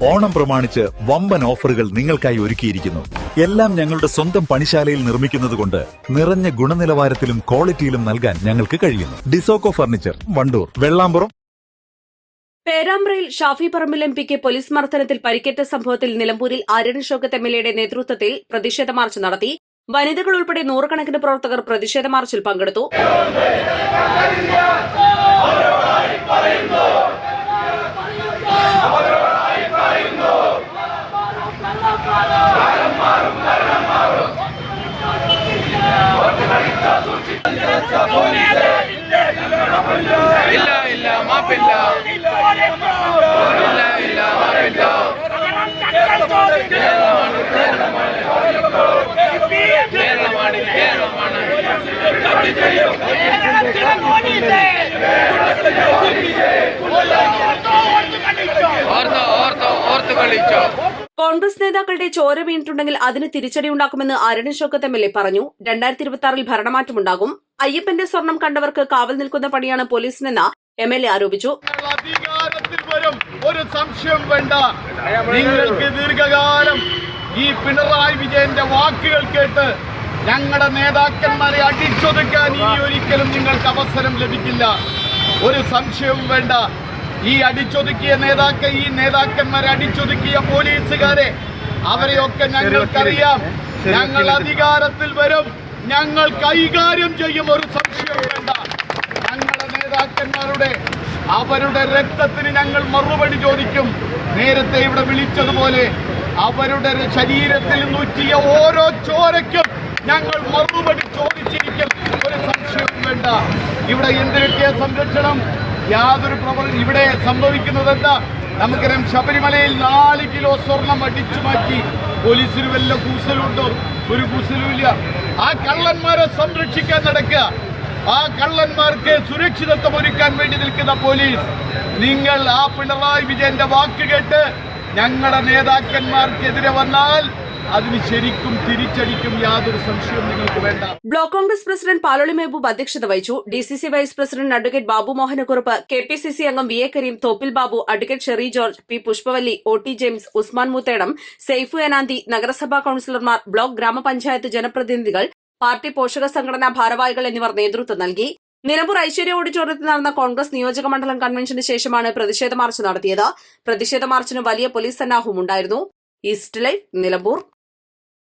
ഓണം പ്രമാണിച്ച് വമ്പൻ ഓഫറുകൾ നിങ്ങൾക്കായി ഒരുക്കിയിരിക്കുന്നു. എല്ലാം ഞങ്ങളുടെ സ്വന്തം പണിശാലയിൽ നിർമ്മിക്കുന്നതുകൊണ്ട് നിറഞ്ഞ ഗുണനിലവാരത്തിലും ക്വാളിറ്റിയിലും നൽകാൻ ഞങ്ങൾക്ക് കഴിയുന്നു. ഡിസോക്കോ ഫർണിച്ചർ വണ്ടൂർ വെള്ളാമ്പുറം. പേരാമ്പ്രയിൽ ഷാഫി പറമ്പിൽ എം പിക്ക് പോലീസ് മർദ്ദനത്തിൽ പരിക്കേറ്റ സംഭവത്തിൽ നിലമ്പൂരിൽ അരുൺ ഷോക്കത്ത് എം എൽ എയുടെ നേതൃത്വത്തിൽ പ്രതിഷേധ മാർച്ച് നടത്തി. വനിതകൾ ഉൾപ്പെടെ നൂറുകണക്കിന് പ്രവർത്തകർ പ്രതിഷേധ മാർച്ചിൽ പങ്കെടുത്തു. ഇല്ല ഇല്ല മാപ്പില്ല ഇല്ല ഇല്ല മാപ്പില്ല കേരളമാണ് കേരളമാണ് ഓർത്തോ ഓർത്തോ ഓർത്ത് കളിച്ചോ. കോൺഗ്രസ് നേതാക്കളുടെ ചോര വീണിട്ടുണ്ടെങ്കിൽ അതിന് തിരിച്ചടിയുണ്ടാക്കുമെന്ന് Arun Shoukath M L A പറഞ്ഞു. രണ്ടായിരത്തി ഇരുപത്തിയാറിൽ ഭരണമാറ്റമുണ്ടാകും. അയ്യപ്പന്റെ സ്വർണം കണ്ടവർക്ക് കാവൽ നിൽക്കുന്ന പണിയാണ് പോലീസിനെന്ന് എം എൽ എ ആരോപിച്ചു. ഒരു സംശയം വേണ്ട. നിങ്ങൾക്ക് ദീർഘകാലം ഈ പിണറായി വിജയന്റെ വാക്കുകൾ കേട്ട് ഞങ്ങളുടെ നേതാക്കന്മാരെ അടിച്ചൊതുക്കാൻ ഇനി ഒരിക്കലും നിങ്ങൾക്ക് അവസരം ലഭിക്കില്ല. ഒരു സംശയവും വേണ്ട. ഈ അടിച്ചൊതുക്കിയ നേതാക്കൾ ഈ നേതാക്കന്മാരെ അടിച്ചൊതുക്കിയ പോലീസുകാരെ അവരെയൊക്കെ ഞങ്ങൾക്കറിയാം. ഞങ്ങൾ അധികാരത്തിൽ വരും. ഞങ്ങൾ കൈകാര്യം ചെയ്യും ഒരു സംശയവും വേണ്ട. ഞങ്ങളുടെ നേതാക്കന്മാരുടെ അവരുടെ രക്തത്തിന് ഞങ്ങൾ മറുപടി ചോദിക്കും. നേരത്തെ ഇവിടെ വിളിച്ചതുപോലെ അവരുടെ ശരീരത്തിൽ നൂറ്റിയ ഓരോ ചോരയ്ക്കും ഞങ്ങൾ മറുപടി ചോദിച്ചിരിക്കും. ഒരു സംശയവും വേണ്ട. ഇവിടെ എന്തിനൊക്കെ സംരക്ഷണം? യാതൊരു പ്രവർ ഇവിടെ സംഭവിക്കുന്നത് എന്താ നമുക്കറിയാം ശബരിമലയിൽ നാല് കിലോ സ്വർണം അടിച്ചു മാറ്റി. പോലീസിന് വല്ല കൂസലുണ്ടോ? ഒരു കൂസലുമില്ല ആ കള്ളന്മാരെ സംരക്ഷിക്കാൻ നടക്കുക. ആ കള്ളന്മാർക്ക് സുരക്ഷിതത്വം ഒരുക്കാൻ വേണ്ടി നിൽക്കുന്ന പോലീസ്. നിങ്ങൾ ആ പിണറായി വിജയന്റെ വാക്ക് കേട്ട് ഞങ്ങളുടെ നേതാക്കന്മാർക്കെതിരെ വന്നാൽ അതിന് ശരിക്കും തിരിച്ചടിക്കും യാതൊരു സംശയവും നിങ്ങൾക്ക് വേണ്ട. ബ്ലോക്ക് കോൺഗ്രസ് പ്രസിഡന്റ് പാലോളി മെഹബൂബ് അധ്യക്ഷത വഹിച്ചു. D C C vice president advocate Babu Mohanakurup K P C C അംഗം V A Kareem Thoppil Babu advocate Sherry George P Pushpavalli O T James Usman Muthedam Saifu Enanthi നഗരസഭാ കൌൺസിലർമാർ block ഗ്രാമപഞ്ചായത്ത് ജനപ്രതിനിധികൾ party പോഷക സംഘടനാ ഭാരവാഹികൾ എന്നിവർ നേതൃത്വം നൽകി. നിലമ്പൂർ ഐശ്വര്യ ഓഡിറ്റോറിയത്തിൽ നടന്ന കോൺഗ്രസ് നിയോജക മണ്ഡലം കൺവെൻഷന് ശേഷമാണ് പ്രതിഷേധ മാർച്ച് നടത്തിയത്. പ്രതിഷേധ മാർച്ചിന് വലിയ പോലീസ് സന്നാഹവും ഉണ്ടായിരുന്നു. East Life Nilambur.